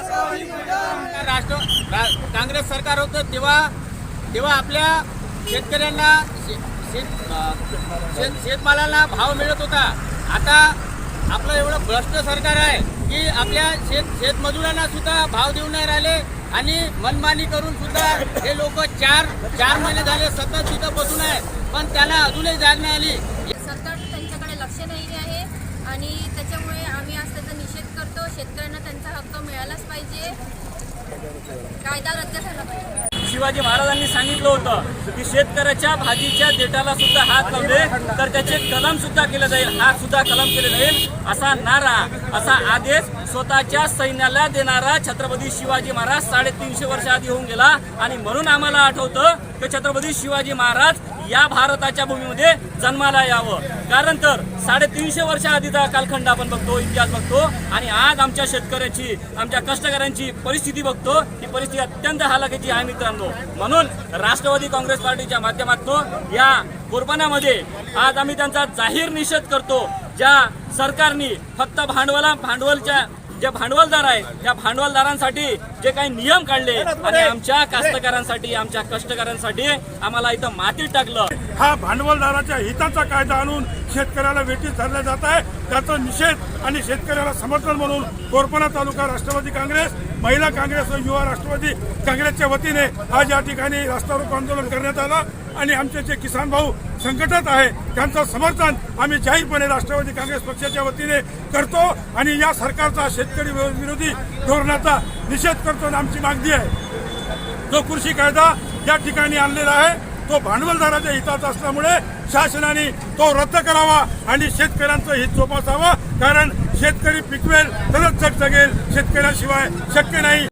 राष्ट्र रा- काँग्रेस सरकार होतं तेव्हा तेव्हा आपल्या शेतकऱ्यांना शे- शेत शेत शेतमालाला भाव मिळत होता. आता आपलं एवढं भ्रष्ट सरकार आहे की आपल्या शेत शेतमजुरांना सुद्धा भाव देऊ नाही राहिले आणि मनमानी करून सुद्धा हे लोक चार चार महिने झाले सतत तिथं बसून आहे पण त्यांना अजूनही जाग नाही आली. सरकार त्यांच्याकडे लक्ष नाही आहे. आणि त्याच्यामुळे आम्ही आज त्याचा निषेध करतो. शेतकऱ्यांना त्यांचा हक्क मिळालाच पाहिजे. कायदा रद्द झाला पाहिजे. शिवाजी महाराजांनी सांगितलं होतं की शेतकऱ्याच्या भाजीच्या देठाला सुद्धा हात लावले तर त्याचे कलम सुद्धा केले जाईल हात सुद्धा कलम केले जाईल असा नारा असा आदेश स्वतःच्या सैन्याला देणारा छत्रपती शिवाजी महाराज साडेतीनशे वर्ष आधी होऊन गेला. आणि म्हणून आम्हाला आठवतं की छत्रपती शिवाजी महाराज या भारताच्या भूमीमध्ये जन्माला यावं. कारण तर साडेतीनशे वर्ष आधीचा कालखंड आपण बघतो इतिहास बघतो आणि आज आमच्या शेतकऱ्याची आमच्या कष्टकऱ्यांची परिस्थिती बघतो. ही परिस्थिती अत्यंत हालाकीची आहे मित्रांनो. म्हणून राष्ट्रवादी काँग्रेस पार्टीच्या माध्यमातून या कुर्बानामध्ये आज आम्ही त्यांचा जाहीर निषेध करतो ज्या सरकारने फक्त भांडवला भांडवलच्या जे भांडवलदार आहेत त्या भांडवलदारांसाठी जे काही नियम काढले आणि आमच्या कास्तकारांसाठी आमच्या कष्टकऱ्यांसाठी आम्हाला इथं मातीत टाकलं. हा भांडवलदाराच्या हिताचा कायदा आणून शेतकऱ्याला वेठीस धरला जात आहे. त्याचा निषेध आणि शेतकऱ्याला समर्थन म्हणून कोरपणा तालुका राष्ट्रवादी काँग्रेस महिला काँग्रेस व युवा राष्ट्रवादी काँग्रेसच्या वतीने आज या ठिकाणी रास्ता रोको आंदोलन करण्यात आलं आणि आमचे जे किसान भाऊ संकटात आहे त्यांचं समर्थन आम्ही जाहीरपणे राष्ट्रवादी काँग्रेस पक्षाच्या वतीने करतो आणि या सरकारचा शेतकरी विरोधी धोरणाचा निषेध करतो आणि आमची मागणी आहे. जो कृषी कायदा या ठिकाणी आणलेला आहे तो भांडवलदाराच्या हिताचा असल्यामुळे शासनाने तो रद्द करावा आणि शेतकऱ्यांचं हित जोपासावं. कारण शेतकरी पिकवेल तरच जग जगेल शेतकऱ्याशिवाय शक्य नाही.